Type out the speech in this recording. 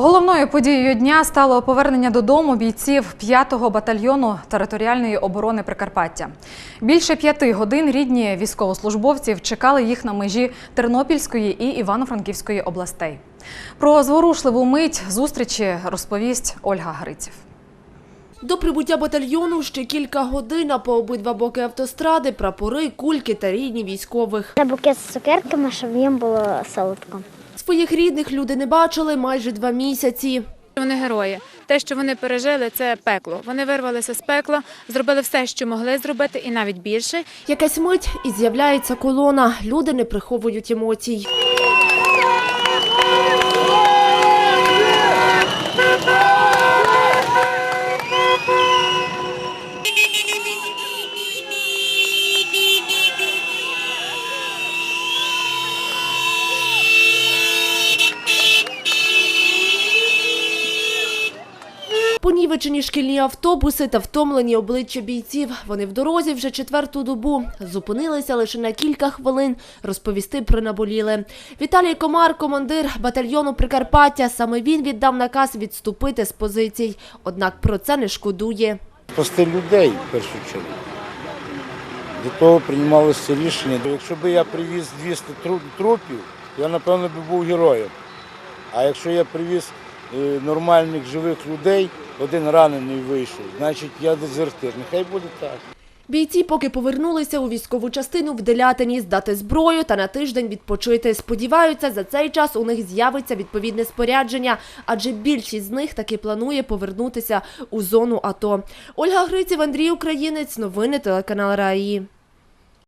Головною подією дня стало повернення додому бійців 5-го батальйону територіальної оборони Прикарпаття. Більше п'яти годин рідні військовослужбовців чекали їх на межі Тернопільської і Івано-Франківської областей. Про зворушливу мить зустрічі розповість Ольга Гриців. До прибуття батальйону ще кілька годин, а по обидва боки автостради прапори, кульки та рідні військових. Та букет з цукерками, щоб їм було солодко. Своїх рідних люди не бачили майже два місяці. Вони герої. Те, що вони пережили, це пекло. Вони вирвалися з пекла, зробили все, що могли зробити, і навіть більше. Якась мить і з'являється колона. Люди не приховують емоцій. Понівечені шкільні автобуси та втомлені обличчя бійців. Вони в дорозі вже четверту добу. Зупинилися лише на кілька хвилин розповісти про наболіле. Віталій Комар, командир батальйону Прикарпаття. Саме він віддав наказ відступити з позицій. Однак про це не шкодує. спасти людей в першу чергу. Для того приймалося рішення. Якщо б я привіз 200 тру- трупів, я напевно би був героєм. А якщо я привіз е, нормальних живих людей, один ранений вийшов, значить я дезертир. Нехай буде так. Бійці поки повернулися у військову частину в Делятині здати зброю та на тиждень відпочити. Сподіваються, за цей час у них з'явиться відповідне спорядження, адже більшість з них таки планує повернутися у зону АТО. Ольга Гриців, Андрій Українець, новини телеканал Раї.